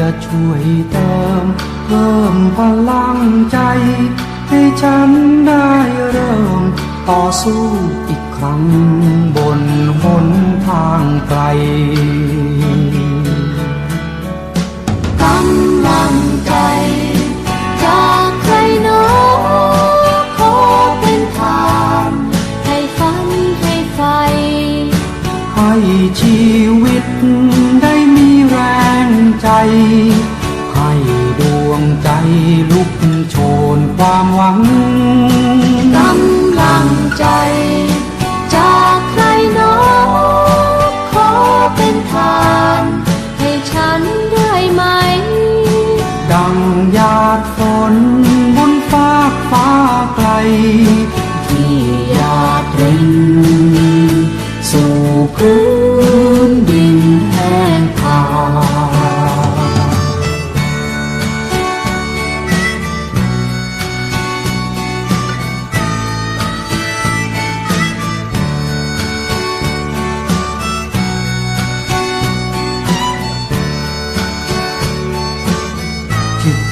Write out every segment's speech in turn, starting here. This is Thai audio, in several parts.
จะช่วยเติม เพิ่มพลังใจ ให้ฉันได้เริ่ม ต่อสู้อีกครั้งบนหนทางไกลกำลังใจจากใครหนอขอเป็นทางให้ฝันให้ไฟให้ชีวิตได้มีแรง ใจ ให้ดวงใจลุกโชนความหวังกำลังใจ จากใครหนอขอเป็นทางให้ฉันได้ไหม ดังหยาดฝนบนฟากฟ้าไกล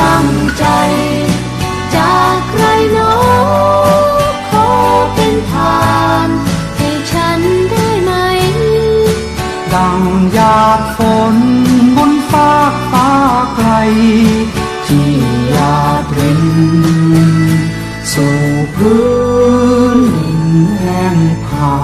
ำังใจ จากใครโน้ขอเป็นทานให้ฉันได้ไหม ดังหยาดฝนบนฟากฟ้าไกล ที่หยาดรินสู่พื้นแห่งผา